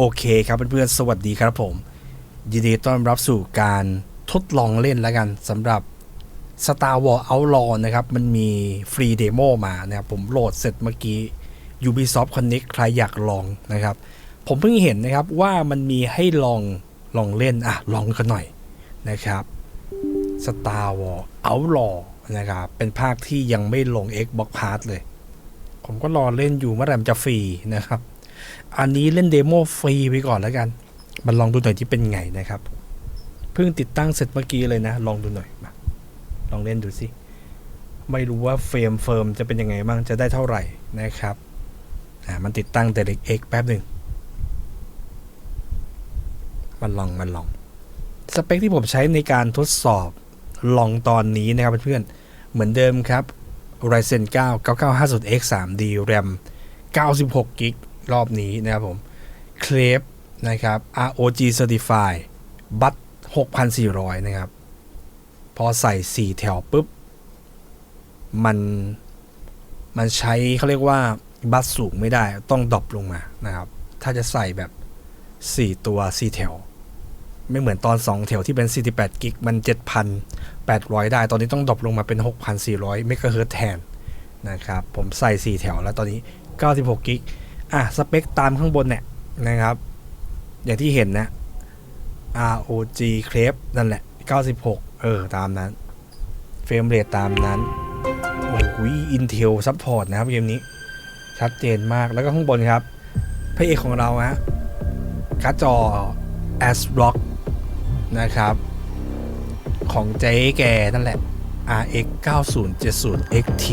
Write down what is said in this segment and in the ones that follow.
โอเคครับเพื่อนๆ สวัสดีครับผม ยินดีต้อนรับสู่การทดลองเล่นแล้วกันสำหรับ Star Wars Outlaw นะครับ มันมีฟรีเดโมมานะครับ ผมโหลดเสร็จเมื่อกี้ Ubisoft Connect ใครอยากลองนะครับ ผมเพิ่งเห็นนะครับว่ามันมีให้ลองลองเล่น อะ ลองกันหน่อยนะครับ Star Wars Outlaw นะครับ เป็นภาคที่ยังไม่ลง Xbox Pass เลย ผมก็รอเล่นอยู่เมื่อไหร่มันจะฟรีนะครับ อันนี้เล่นเดโมฟรีไปก่อนแล้วกันมันลองดูหน่อยที่เป็นไงนะครับ เพิ่งติดตั้งเสร็จเมื่อกี้เลยนะ ลองดูหน่อยมาลองเล่นดูสิ ไม่รู้ว่าเฟรมเฟิร์มจะเป็นยังไงบ้าง จะได้เท่าไหร่นะครับ อ่า มันติดตั้งแต่เด็กเอกแป๊บหนึ่ง มันลอง มันลอง สเปคที่ผมใช้ในการทดสอบลองตอนนี้นะครับเพื่อนๆ เหมือนเดิมครับ Ryzen 9 9950X 3D RAM 96 g b รอบนี้นะครับผมเคลฟนะครับ ROG Certify บัต6,400 นะครับ พอใส่ 4 แถวปุ๊บ มัน มันใช้เขาเรียกว่าบัตสูงไม่ได้ต้องดรอปลงมานะครับ ถ้าจะใส่แบบ 4 ตัว 4 แถว ไม่เหมือนตอน 2 แถวที่เป็น 48 กิก มัน 7,800 ได้ ตอนนี้ต้องดรอปลงมาเป็น 6,400 เมกะเฮิรตซ์แทนนะครับ ผมใส่ 4 แถวแล้วตอนนี้ 96 กิก อะสเปคตามข้างบนเนี่ยนะครับ อย่างที่เห็นนะ ROG c r e p นั่นแหละ 96 เออ ตามนั้น เฟรมเรทตามนั้นโอ้โห Intel Support นะครับเกมนี้ ชัดเจนมากแล้วก็ข้างบนครับ พระเอกของเราฮะการ์ดจอ ASRock นะครับ ของเจ๊แกนั่นแหละ RX 9070 XT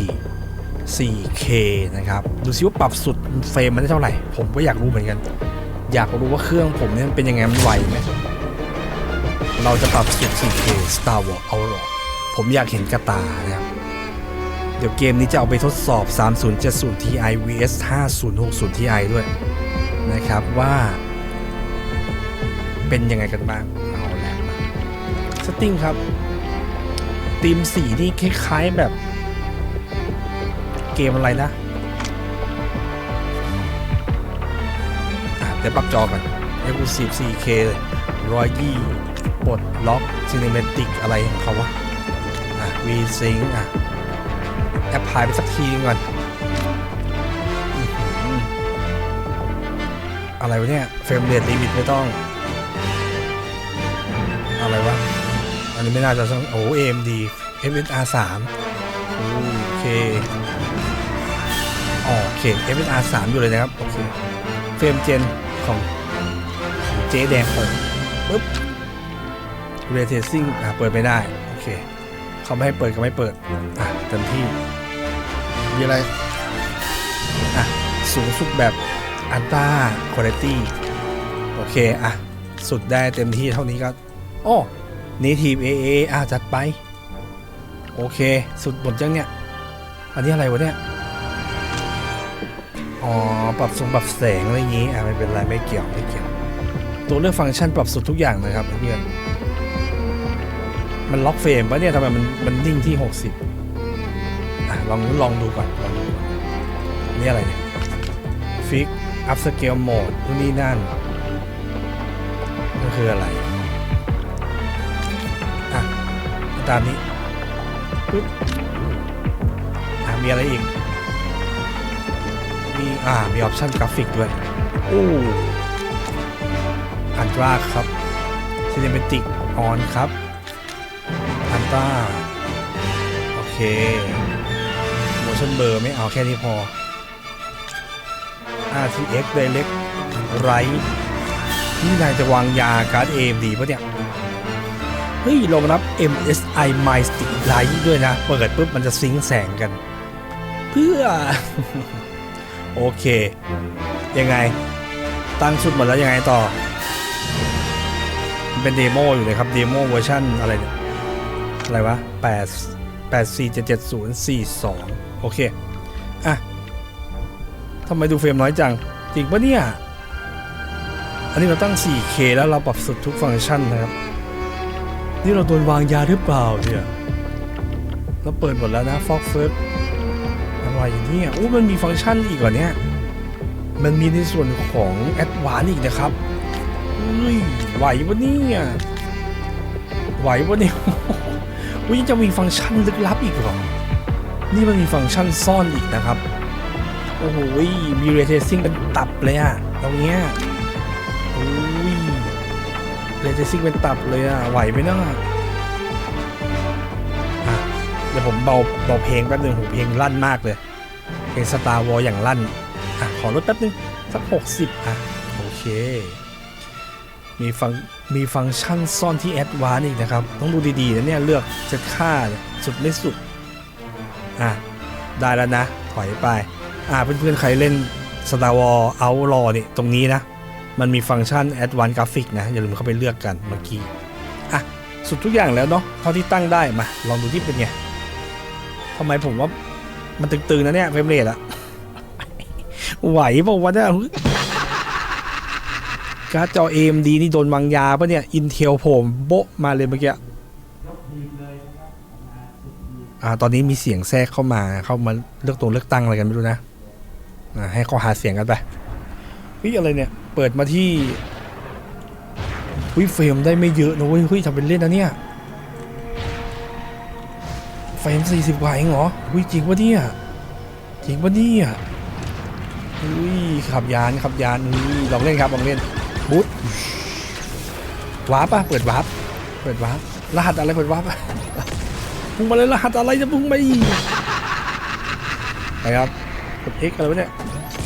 4K นะครับ ดูซิว่าปรับสุดเฟรมมันได้เท่าไหร่ ผมก็อยากรู้เหมือนกัน อยากรู้ว่าเครื่องผมเนี่ยเป็นยังไงมันไหวไหมเราจะปรับสุด 4K Star Wars Outlaw ผมอยากเห็นกระตานะครับ เดี๋ยวเกมนี้จะเอาไปทดสอบ 3070 Ti vs 5060 Ti ด้วยนะครับว่า เป็นยังไงกันบ้างเอาและมาสติ้งครับธีมสีนี่คล้ายๆแบบ เกมอะไรนะเดี๋ยวปรับจอกัน Exclusive 4K เลย120ปลดล็อก Cinematic อะไรของเขาวะ อะ V-Sync อะ แอปพลายไปสักทีก่อน อะไรวะเนี่ย เฟรมเรทลิมิตไม่ต้อง อะไรวะ อันนี้ไม่น่าจะต้องโอ้ AMD FSR 3โอเค โอเค FSR 3 อยู่เลยนะครับ โอเคเฟรมเจนของเจ๊แดงผมปึ๊บ Ray Tracing อะเปิดไม่ได้ โอเค เขาไม่ให้เปิดก็ไม่เปิด อะเต็มที่ มีอะไร อะ สูงสุดแบบอันต้าคุณภาพโอเค อะ สุดได้เต็มที่เท่านี้ก็ โอ้ Native AA อะ จัดไป โอเค สุดหมดยังเนี่ย อันนี้อะไรวะเนี่ย อ๋อ ปรับทรงปรับแสงอะไรอย่างงี้อะไม่เป็นไรไม่เกี่ยวไม่เกี่ยว ตัวเลือกฟังก์ชันปรับสุดทุกอย่างนะครับเพื่อนมันล็อกเฟรมปะเนี่ยทำไมมันมันนิ่งที่ 60อะลองลองดูก่อนลองดูก่อนนี่อะไรเนี่ยฟิกอัพสเกลโหมดนู่นนี่นั่นมันคืออะไรอะตามนี้ปึ๊บอะมีอะไรอีก อ่า มีออปชั่นกราฟิกด้วยโอ้อันตราครับซีเนมติกออนครับอันต้าโอเค motion blur ไม่เอาแค่นี้พอ RTX Direct Write นี่นายจะวางยาการ์ด AMD ปะเนี่ย เฮ้ยรองรับ MSI My Stick Light ด้วยนะ เปิดปุ๊บมันจะซิงแสงกัน เพื่อ โอเค ยังไง ตั้งชุดหมดแล้วยังไงต่อมันเป็นเดโมอยู่เลยครับ เดโมเวอร์ชันอะไรเนี่ย อะไรวะ8 8 4 7 7 0 4 2โอเค อะทำไมดูเฟรมน้อยจัง จริงปะเนี่ย อันนี้เราตั้ง 4K แล้วเราปรับสุดทุกฟังก์ชันนะครับ นี่เราโดนวางยาหรือเปล่าเนี่ยเราเปิดหมดแล้วนะฟอกเฟิร์ อะไรเนี่ยอู้มันมีฟังก์ชันอีกเหรอเนี่ย มันมีในส่วนของแอดวานอีกนะครับอุ้ยไหวปะเนี่ยไหวปะเนี่ยอุ้ยจะมีฟังก์ชันลึกลับอีกเหรอ นี่มันมีฟังก์ชันซ่อนอีกนะครับ โอ้โหมีเรเทซิ่งเป็นตับเลยอะตรงเนี้ยอุ้ยเรเทซิ่งเป็นตับเลยอะไหวไหมเนาะ ดี๋ยวผมเบาเบาเพลงแป๊บนึงโหเพลงลั่นมากเลย เพลงสตาร์วอลอย่างลั่น อะ ขอลดแป๊บนึง สักหกสิบอะ โอเค มีฟังมีฟังก์ชันซ่อนที่แอดวานอีกนะครับ ต้องดูดีๆนะเนี่ย เลือกเซตค่าสุดไม่สุด อะ ได้แล้วนะ ถอยไป อะเพื่อนๆ ใครเล่น Star Wars Outlaw นี่ตรงนี้นะ มันมีฟังก์ชัน Advanced Graphic นะ อย่าลืมเข้าไปเลือกกันเมื่อกี้ อะ สุดทุกอย่างแล้วเนาะเท่าที่ตั้งได้มา ลองดูที่เป็นไง ทำไมผมว่ามันตึงๆนะเนี่ยเฟรมเรทอะไหวบอกว่าวะเนี่ยการ์ดจอ AMD นี่โดนวางยาปะเนี่ย Intel ผมโบะมาเลยเมื่อกี้อ่าตอนนี้มีเสียงแทรกเข้ามาเข้ามาเลือกตรงเลือกตั้งอะไรกันไม่รู้นะอ่าให้เขาหาเสียงกันไปวิอะไรเนี่ย เปิดมาที่วิเฟรมได้ไม่เยอะนะเว้ยเฮ้ยทำเป็นเล่นนะเนี่ย ฟรม40กว่าเองเหรอวิจริงปะเนี่ยจริงปะเนี่ยอุ้ยขับยานขับยานอุ้ยลองเล่นครับลองเล่นบูทวาร์ปะเปิดวาร์ปเปิดวาร์ปรหัสอะไรเปิดวาร์ปพุ่งมาเลยรหัสอะไรจะพุ่งไปไปครับกด X อะไรวะเนี่ย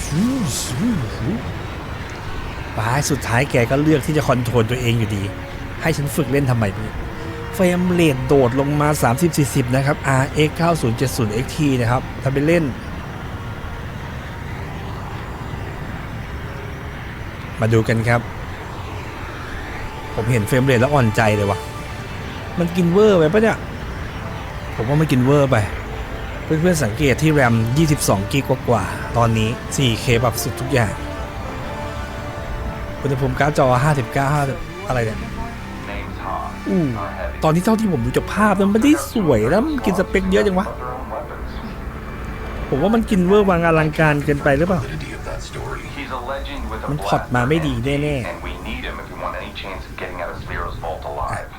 ชูชูชูไปสุดท้ายแกก็เลือกที่จะคอนโทรลตัวเองอยู่ดี ให้ฉันฝึกเล่นทำไมพี่ ฟรมเรทโดดลงมา 30-40 นะครับ RX 9070 XT นะครับทำเป็นเล่น มาดูกันครับ ผมเห็นเฟรมเรทแล้วอ่อนใจเลยวะมันกินเวอร์ไปปะเนี่ย ผมว่ามันกินเวอร์ไป เพื่อนๆสังเกตที่แรม 22กิกกว่าๆ ตอนนี้ 4K ปรับสุดทุกอย่างอุณหภูมิการ์ดจอ 59 50อะไรเนี่ย อู้ Our heavy ตอนที่เท่าที่ผมดูจากภาพมันไม่ได้สวยแล้วมันกินสเปคเยอะจังวะ of their own weapons. ผมว่ามันกินเวอร์วางอลังการเกินไปหรือเปล่า validity of that story. He's a legend with a มันพอร์ต blast มาไม่ดี from แน่ NT, and we need him if we want any chance of getting out of Zero's vault alive.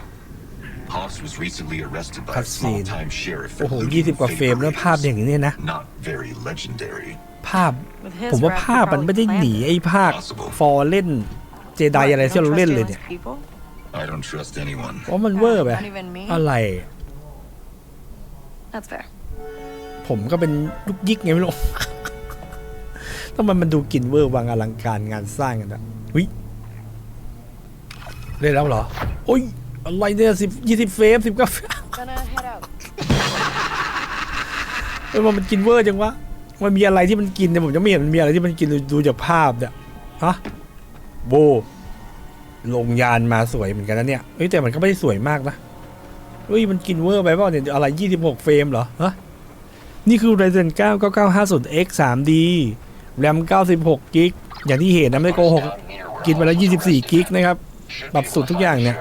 Haas was recently arrested by a Cutscene. small-time sheriff ๆโอ้ for โห looting 20กว่าเฟรมแล้ว favor ภาพ raiders. อย่างนี้นะ Not very legendary. ภาพ ผมว่าภาพมันไม่ได้หนีไอ้ภาคฟอร์เล่น เจไดอะไรที่เราเล่นเลยเนี่ย I don't trust anyone. เพราะมันเวอร์ไป Not even me. อะไร That's fair. ผมก็เป็นยุกยิกไงไม่รู้ ทำไมมันดูกินเวอร์วางอลังการงานสร้างกันอะวิเล่นแล้วเหรอ โอ้ย อะไรเนี่ยสิบยี่สิบเฟรมสิบเก้า Gonna head out. เออมันกินเวอร์จังวะ มันมีอะไรที่มันกินเนี่ยผมจะไม่เห็นมันมีอะไรที่มันกินดูจากภาพเนี่ย ฮะ โบ ลงยานมาสวยเหมือนกันนะเนี่ยเฮ้ยแต่มันก็ไม่ได้สวยมากนะเฮ้ยมันกินเวอร์ไปเปล่าเนี่ยอะไร 26 เฟรมเหรอฮะนี่คือ Ryzen 9 9950X 3D แรม96กิกอย่างที่เห็นนะไม่โกหกกินไปแล้ว 24กิกนะครับ ปรับสุดทุกอย่างเนี่ย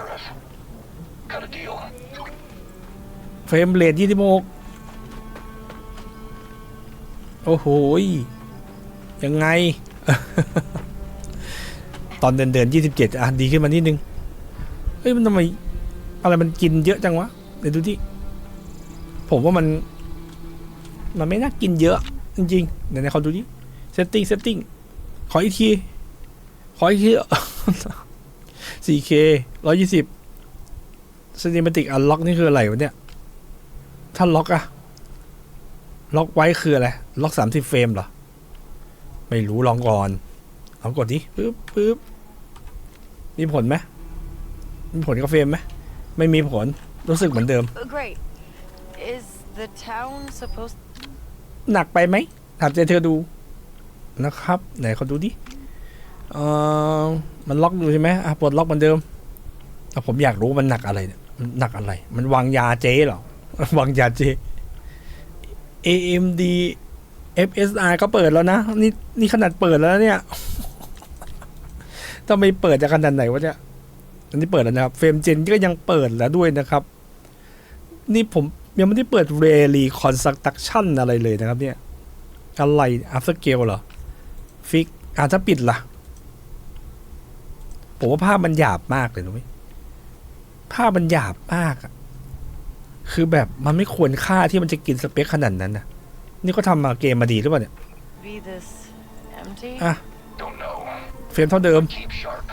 เฟรมเรท26 โอ้โห ยังไง ตอนเดินเดิน27อะดีขึ้นมานิดนึง เฮ้ยมันทำไมอะไรมันกินเยอะจังวะ เดี๋ยวดูที่ ผมว่ามัน มันไม่น่ากินเยอะ จริงๆเดี๋ยวๆเขาดูดิ setting setting ขออีกที ขออีกที 4K 120 cinematic unlock นี่คืออะไรวะเนี่ย ถ้าล็อกอะล็อกไว้คืออะไร ล็อกสามสิบเฟรมเหรอ ไม่รู้ลองก่อน ลองกดดิปึ๊บปึ๊บมีผลไหมมีผลกับเฟรมไหมไม่มีผลรู้สึกเหมือนเดิม Uh, Great. Is the town supposed? หนักไปไหมถามใจเธอดูนะครับ ไหนเขาดูดิเออมันล็อกอยู่ใช่ไหมอะปลดล็อกเหมือนเดิมอะผมอยากรู้มันหนักอะไรเนี่ยมันหนักอะไร มันวางยาเจ๊เหรอวางยาเจ๊ AMD FSR ก็เปิดแล้วนะ นี่นี่ขนาดเปิดแล้วนะเนี่ย ทำไมเปิดจะขนาดไหนวะเนี่ย อันนี้เปิดแล้วนะครับ เฟรมเจนก็ยังเปิดแล้วด้วยนะครับ นี่ผมยังไม่ได้เปิดเรลีคอนสตรักชั่นอะไรเลยนะครับเนี่ย อะไรอัพสเกลเหรอ ฟิกอาจจะถ้าปิดล่ะ ผมว่าภาพมันหยาบมากเลยนะเว้ยภาพมันหยาบมากอะคือแบบมันไม่ควรค่าที่มันจะกินสเปคขนาดนั้นนะนี่ก็ทำมาเกมมาดีหรือเปล่าเนี่ย Be this empty? อะ Don't know. เฟรมเท่าเดิม Keep sharp.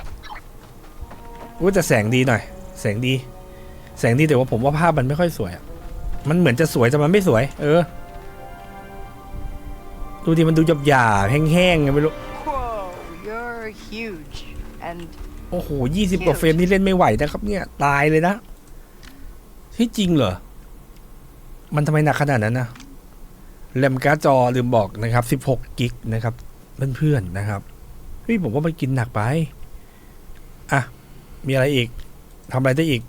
อุ้ยแต่แสงดีหน่อย แสงดี แสงดีแต่ว่าผมว่าภาพมันไม่ค่อยสวยอะมันเหมือนจะสวยแต่มันไม่สวย เออ ดูดิมันดูหยาบๆแห้งๆไงไม่รู้โอ้โหยี่สิบกว่าเฟรมนี่เล่นไม่ไหวนะครับ เนี่ย ตายเลยนะ ที่จริงเหรอ มันทำไมหนักขนาดนั้นนะแรมการ์ดจอลืมบอกนะครับ 16 กิกนะครับ เพื่อนๆนะครับ เฮ้ยผมว่ามันกินหนักไป อะ มีอะไรอีกทำอะไรได้อีก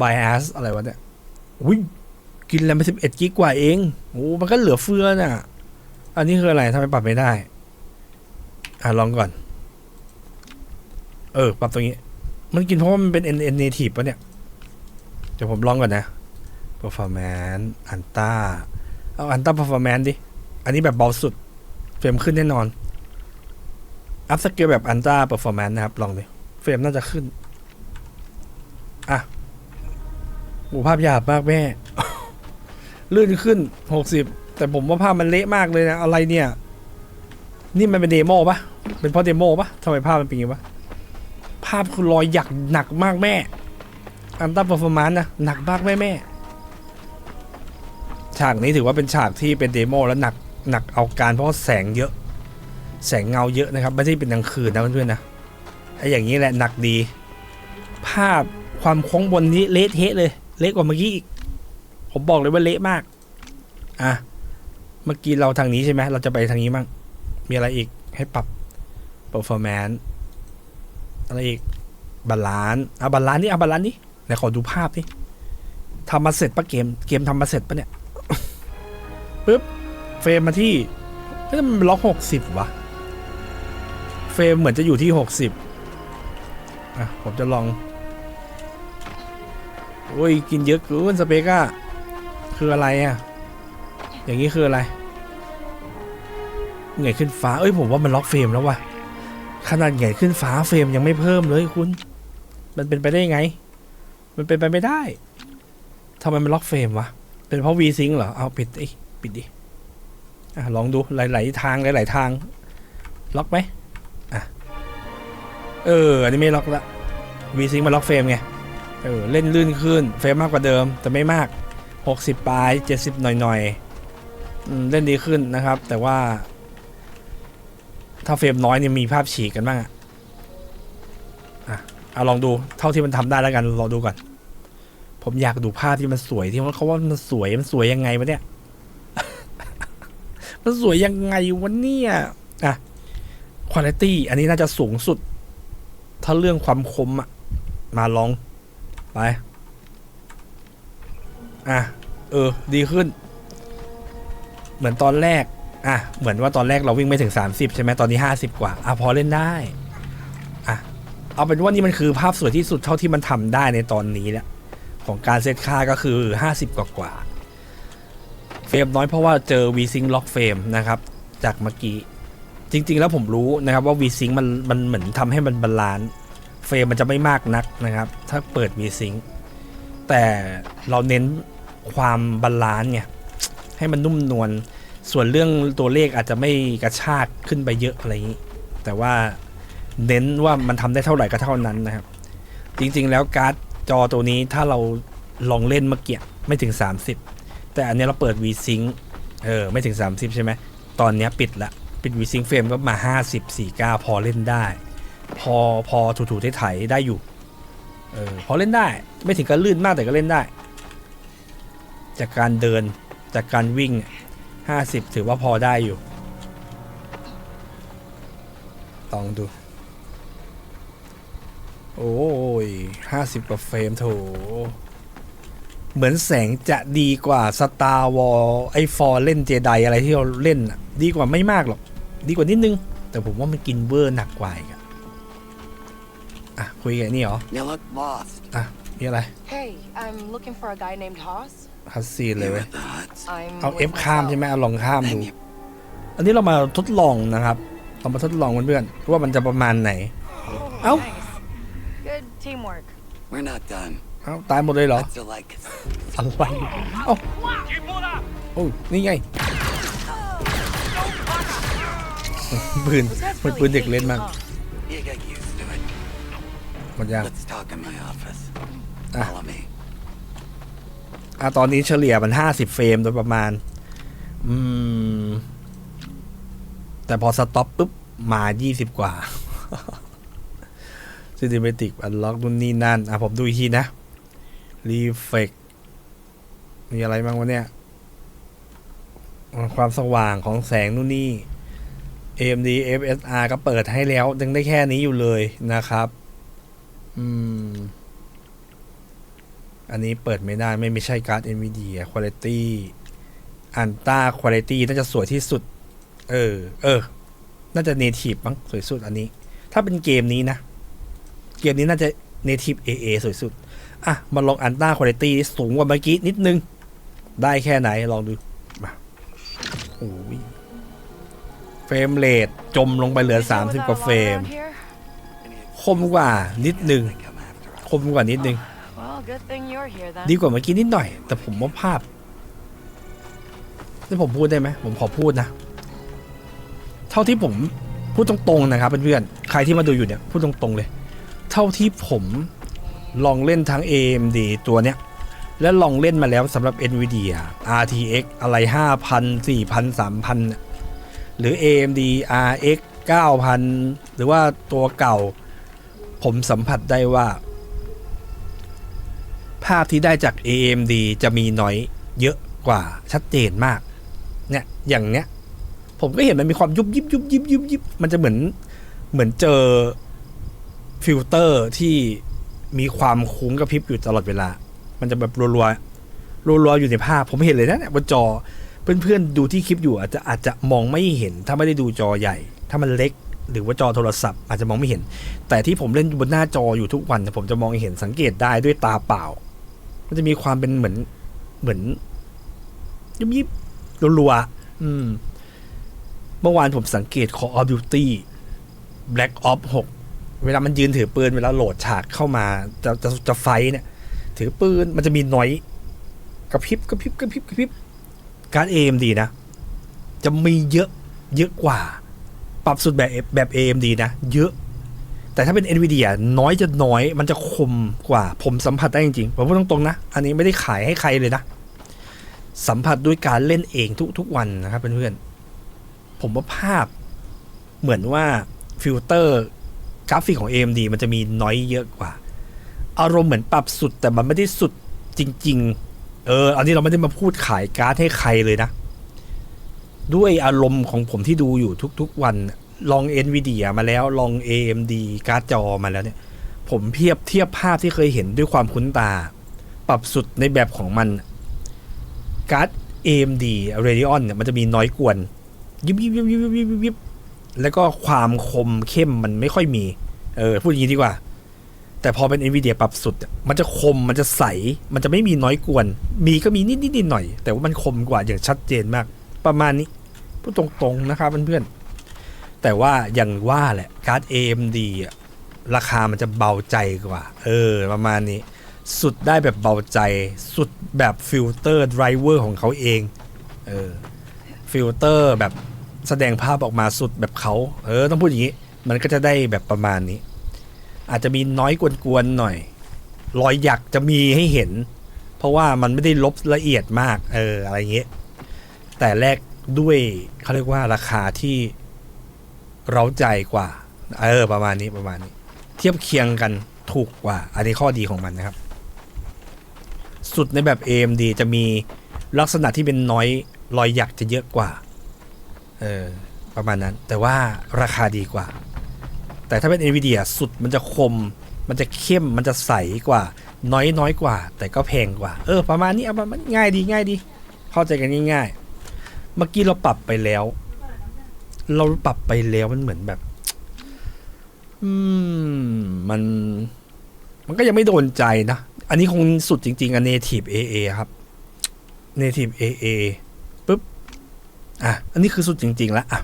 bias อะไรวะเนี่ยอุ้ยกินแรมไป11กิกกว่าเองโอ้มันก็เหลือเฟือน่ะ อันนี้คืออะไรทำไมปรับไม่ได้ อะลองก่อน เออ ปรับตรงนี้ มันกินเพราะมันเป็น N N native ปะเนี่ย เดี๋ยวผมลองก่อนนะ performance อันต้าเอาอันต้า performance ดิ อันนี้แบบเบาสุด เฟรมขึ้นแน่นอน อัพสเกลแบบอันต้า performance นนะครับ ลองดิเฟรมน่าจะขึ้น อะโอ้ภาพหยาบมากแม่ ลื่นขึ้น60แต่ผมว่าภาพมันเละมากเลยนะ อะไรเนี่ย นี่มันเป็นเดโมปะเป็นเพราะเดโมปะทำไมภาพมันเป็นอย่างนี้วะภาพคือรอยหยักหนักมากแม่ อันต้าเปอร์ฟอร์มานนะหนักมากแม่แม่ ฉากนี้ถือว่าเป็นฉากที่เป็นเดโมแล้วหนัก หนักเอาการเพราะแสงเยอะ แสงเงาเยอะนะครับไม่ใช่เป็นกลางคืนนะเพื่อนๆนะไอ้อย่างนี้แหละหนักดี ภาพความโค้งบนนี้เละเทะเลย เละกว่าเมื่อกี้อีกผมบอกเลยว่าเละมากอะเมื่อกี้เราทางนี้ใช่ไหมเราจะไปทางนี้มั่งมีอะไรอีกให้ปรับ performance อะไรอีกบาลานซ์เอาบาลานซ์นี่เอาบาลานซ์นี่ไหนขอดูภาพนี่ทำมาเสร็จปะเกม เกมทำมาเสร็จปะเนี่ยปึ๊บ เฟรมมาที่เฮ้ยมันล็อกหกสิบวะเฟรมเหมือนจะอยู่ที่หกสิบอะผมจะลองโอ้ยกินเยอะเกินสเปกอะคืออะไรอะอย่างนี้คืออะไรไงขึ้นฟ้า เอ้ยผมว่ามันล็อกเฟรมแล้วว่ะขนาดใหญ่ขึ้นฟ้าเฟรมยังไม่เพิ่มเลยคุณ มันเป็นไปได้ไง มันเป็นไปไม่ได้ทำไมมันล็อกเฟรมวะ เป็นเพราะ V-Sync เหรอ เอาปิดดิปิดดิ อะลองดูหลาย ๆ ทางหลาย ๆ ทาง ล็อกไหมอะเอออันนี้ไม่ล็อกละ V-Sync มันล็อกเฟรมไงเออเล่นลื่นขึ้นเฟรมมากกว่าเดิม แต่ไม่มาก 60ปลาย70 หน่อยๆเล่นดีขึ้นนะครับ แต่ว่า ถ้าเฟรมน้อยเนี่ยมีภาพฉีกกันบ้างอะอะเอาลองดูเท่าที่มันทำได้แล้วกันลองดูก่อน ผมอยากดูภาพที่มันสวยที่เขาว่ามันสวยมันสวยยังไงวะเนี่ย มันสวยยังไงวะเนี่ยอะคุณภาพอันนี้น่าจะสูงสุด ถ้าเรื่องความคมอะมาลอง ไป อะ เออ ดีขึ้น เหมือนตอนแรก อะ เหมือนว่าตอนแรกเราวิ่งไม่ถึง 30 ใช่ไหมตอนนี้ 50 กว่า อะ พอเล่นได้ อะ เอาเป็นว่านี่มันคือภาพสวยที่สุดเท่าที่มันทำได้ในตอนนี้แหละของการเซตค่าก็คือ 50 กว่ากว่า เฟรมน้อยเพราะว่าเจอ V-Sync ล็อกเฟรมนะครับ จากเมื่อกี้ จริง ๆ แล้วผมรู้นะครับว่า V-Sync มันมันเหมือนทำให้มันบาลานซ์เฟรมมันจะไม่มากนักนะครับ ถ้าเปิด V-Sync แต่เราเน้นความบาลานซ์ไงให้มันนุ่มนวลส่วนเรื่องตัวเลขอาจจะไม่กระชากขึ้นไปเยอะอะไรอย่างนี้ แต่ว่าเน้นว่ามันทำได้เท่าไหร่ก็เท่านั้นนะครับ จริงๆ แล้วการ์ดจอตัวนี้ถ้าเราลองเล่นเมื่อกี้ไม่ถึง 30 แต่อันนี้เราเปิด V-Sync เออ ไม่ถึง 30 ใช่ไหม ตอนนี้ปิดละ ปิด V-Sync เฟรมก็มา 50 49 พอเล่นได้ พอพอถูๆไถๆได้อยู่ เออ พอเล่นได้ ไม่ถึงกับลื่นมากแต่ก็เล่นได้ จากการเดิน จากการวิ่ง 50 ถือว่าพอได้อยู่ ลองดู โอ้ยห้าสิบกว่าเฟรมโถ เหมือนแสงจะดีกว่า Star Wars ไอ้ฟอร์เล่นเจไดอะไรที่เราเล่นน่ะดีกว่าไม่มากหรอก ดีกว่านิดนึง แต่ผมว่ามันกินเวอร์หนักกว่าอีกอะอะ คุยกันนี่เหรอ You look lost. อะมีอะไร hey, I'm looking for a guy named Haas. คัสซีนเลย You เว้ย at the huts? I'm เอา with F ข้าม myself. ใช่ไหมเอาลองข้ามดู Then you อันนี้เรามาทดลองนะครับ เรามาทดลองเพื่อนๆว่ามันจะประมาณไหน Oh, Ow. nice. Good teamwork. We're not done. เอ้าตายหมดเลยเหรอ That's like อะไรเอ้าโอ้ยนี่ไงปืน Those guys มัน really ปืนเด็ก hate เล่น you, มาก huh? you get used to it. หมดยัง Let's talk in my office. Ah. Follow me. อะตอนนี้เฉลี่ยมันห้าสิบเฟรมโดยประมาณ อืม แต่พอสต็อปปุ๊บ มายี่สิบกว่าซินิเมติกอันล็อกนู่นนี่นั่น อะผมดูอีกทีนะ รีเฟกมีอะไรบ้างวะเนี่ย ความสว่างของแสงนู่นนี่ AMD FSR ก็เปิดให้แล้วยังได้แค่นี้อยู่เลยนะครับ อืม อันนี้เปิดไม่ได้ไม่ไม่ใช่การ์ด NVIDIA Quality อันต้า Quality น่าจะสวยที่สุด เออ เออ น่าจะ Native มั้งสวยสุดอันนี้ ถ้าเป็นเกมนี้นะ เกมนี้น่าจะ Native AA สวยสุด อะมาลองอันต้า Quality สูงกว่าเมื่อกี้นิดนึง ได้แค่ไหนลองดูมาโอ้ยเฟรมเรทจมลงไปเหลือ Did you know 30 กว่า without เฟร a ม lot around here? คมกว่านิดนึง They come after us. คมกว่านิดนึง Well, good thing you're here then. ดีกว่าเมื่อกี้นิดหน่อย แต่ผมว่าภาพนี่ผมพูดได้ไหมผมขอพูดนะ เท่าที่ผมพูดตรงๆนะครับเพื่อนๆใครที่มาดูอยู่เนี่ยพูดตรงๆเลย เท่าที่ผม ลองเล่นทั้ง AMD ตัวเนี้ยและลองเล่นมาแล้วสำหรับ NVIDIA RTX อะไร 5,000 4,000 3,000น่ะหรือ AMD RX 9,000 หรือว่าตัวเก่า ผมสัมผัสได้ว่า ภาพที่ได้จาก AMD จะมีน้อยเยอะกว่าชัดเจนมาก เนี่ย อย่างเนี้ย ผมก็เห็นมันมีความยุบยิบยุบยิบยุบยิบมันจะเหมือนเหมือนเจอฟิลเตอร์ที่ มีความคุ้งกระพริบอยู่ตลอดเวลา มันจะแบบรัวๆรัวๆอยู่ในภาพ ผมเห็นเลยนะเนี่ยบนจอเพื่อนๆดูที่คลิปอยู่อาจจะอาจจะมองไม่เห็น ถ้าไม่ได้ดูจอใหญ่ ถ้ามันเล็กหรือว่าจอโทรศัพท์อาจจะมองไม่เห็น แต่ที่ผมเล่นบนหน้าจออยู่ทุกวันเนี่ยผมจะมองเห็นสังเกตได้ด้วยตาเปล่า มันจะมีความเป็นเหมือนเหมือนยิบยิบรัวๆอืม เมื่อวานผมสังเกต Call of Duty Black Ops 6 เวลามันยืนถือปืนเวลาโหลดฉากเข้ามาจะจะจะไฟเนี่ย ถือปืนมันจะมีน้อยกระพริบกระพริบกระพริบกระพริบการ AMD นะ จะมีเยอะเยอะกว่า ปรับสุดแบบแบบ AMD นะ เยอะ แต่ถ้าเป็น NVIDIA น้อยจะน้อยมันจะคมกว่า ผมสัมผัสได้จริงๆผมพูดตรงๆนะ อันนี้ไม่ได้ขายให้ใครเลยนะ สัมผัสด้วยการเล่นเองทุกทุกวันนะครับเพื่อนๆผมว่าภาพเหมือนว่าฟิลเตอร์ กราฟิกของ AMD มันจะมีน้อยเยอะกว่า อารมณ์เหมือนปรับสุดแต่มันไม่ได้สุดจริง ๆ เออ อันนี้เราไม่ได้มาพูดขายการ์ดให้ใครเลยนะ ด้วยอารมณ์ของผมที่ดูอยู่ทุกๆ วัน ลอง NVIDIA มาแล้วลอง AMD การ์ดจอมาแล้วเนี่ย ผมเทียบเทียบภาพที่เคยเห็นด้วยความคุ้นตา ปรับสุดในแบบของมันการ์ด AMD Radeon เนี่ยมันจะมีน้อยกวนยิบยิบยิบยิบยิบยิบยิบแล้วก็ความคมเข้มมันไม่ค่อยมี เออพูดอย่างนี้ดีกว่า แต่พอเป็น NVIDIA ปรับสุด มันจะคมมันจะใส มันจะไม่มีน้อยกวน มีก็มีนิดนิดนิดหน่อย แต่ว่ามันคมกว่าอย่างชัดเจนมาก ประมาณนี้พูดตรงๆนะครับเพื่อนๆแต่ว่าอย่างว่าแหละการ์ด AMD อะราคามันจะเบาใจกว่า เออ ประมาณนี้ สุดได้แบบเบาใจ สุดแบบฟิลเตอร์ไดรเวอร์ของเขาเอง เออฟิลเตอร์แบบแสดงภาพออกมาสุดแบบเขา เออ ต้องพูดอย่างนี้ มันก็จะได้แบบประมาณนี้ อาจจะมีน้อยกวนๆหน่อย รอยหยักจะมีให้เห็น เพราะว่ามันไม่ได้ลบละเอียดมาก เออ อะไรเงี้ยแต่แรกด้วยเขาเรียกว่าราคาที่เราใจกว่า เออ ประมาณนี้ประมาณนี้ เทียบเคียงกันถูกกว่า อันนี้ข้อดีของมันนะครับ สุดในแบบ AMD จะมีลักษณะที่เป็นน้อยรอยหยักจะเยอะกว่า เออ ประมาณนั้น แต่ว่าราคาดีกว่า แต่ถ้าเป็น NVIDIA สุดมันจะคม มันจะเข้มมันจะใสกว่า น้อยน้อยกว่า แต่ก็แพงกว่า เออ ประมาณนี้เอาประมาณง่ายดีง่ายดี เข้าใจกันง่ายๆ เมื่อกี้เราปรับไปแล้ว เราปรับไปแล้วมันเหมือนแบบ อืม มัน มันก็ยังไม่โดนใจนะ อันนี้คงสุดจริง ๆอัน native AA ครับ native AA ปุ๊บ อะ อันนี้คือสุดจริง ๆ แล้วอะ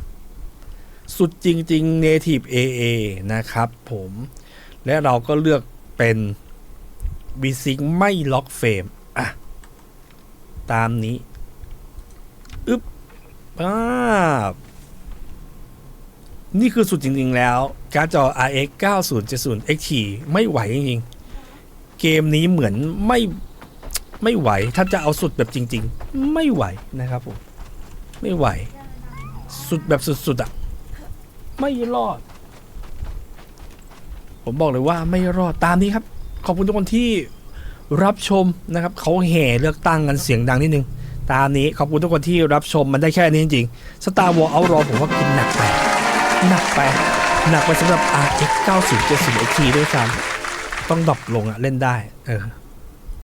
สุดจริง ๆ native AA นะครับผมและเราก็เลือกเป็น v s y n c ไม่ล็อกเฟรมอะ ตามนี้อึ๊บอ่านี่คือสุดจริง ๆ แล้ว การ์ดจอ RX 9070 XT ไม่ไหวจริง ๆ เกมนี้เหมือนไม่ไม่ไหว ถ้าจะเอาสุดแบบจริง ๆ ไม่ไหวนะครับผม ไม่ไหว สุดแบบสุด ๆอะ ไม่รอด ผมบอกเลยว่าไม่รอดตามนี้ครับ ขอบคุณทุกคนที่รับชมนะครับเขาแห่เลือกตั้งกันเสียงดังนิดนึง ตามนี้ขอบคุณทุกคนที่รับชมมันได้แค่นี้จริงๆ Star Wars Outlaw ผมว่ากินหนักไปหนักไปหนักไปสำหรับ RX 9070 XT ด้วยซ้ำต้องดรอปลงอะเล่นได้ เออ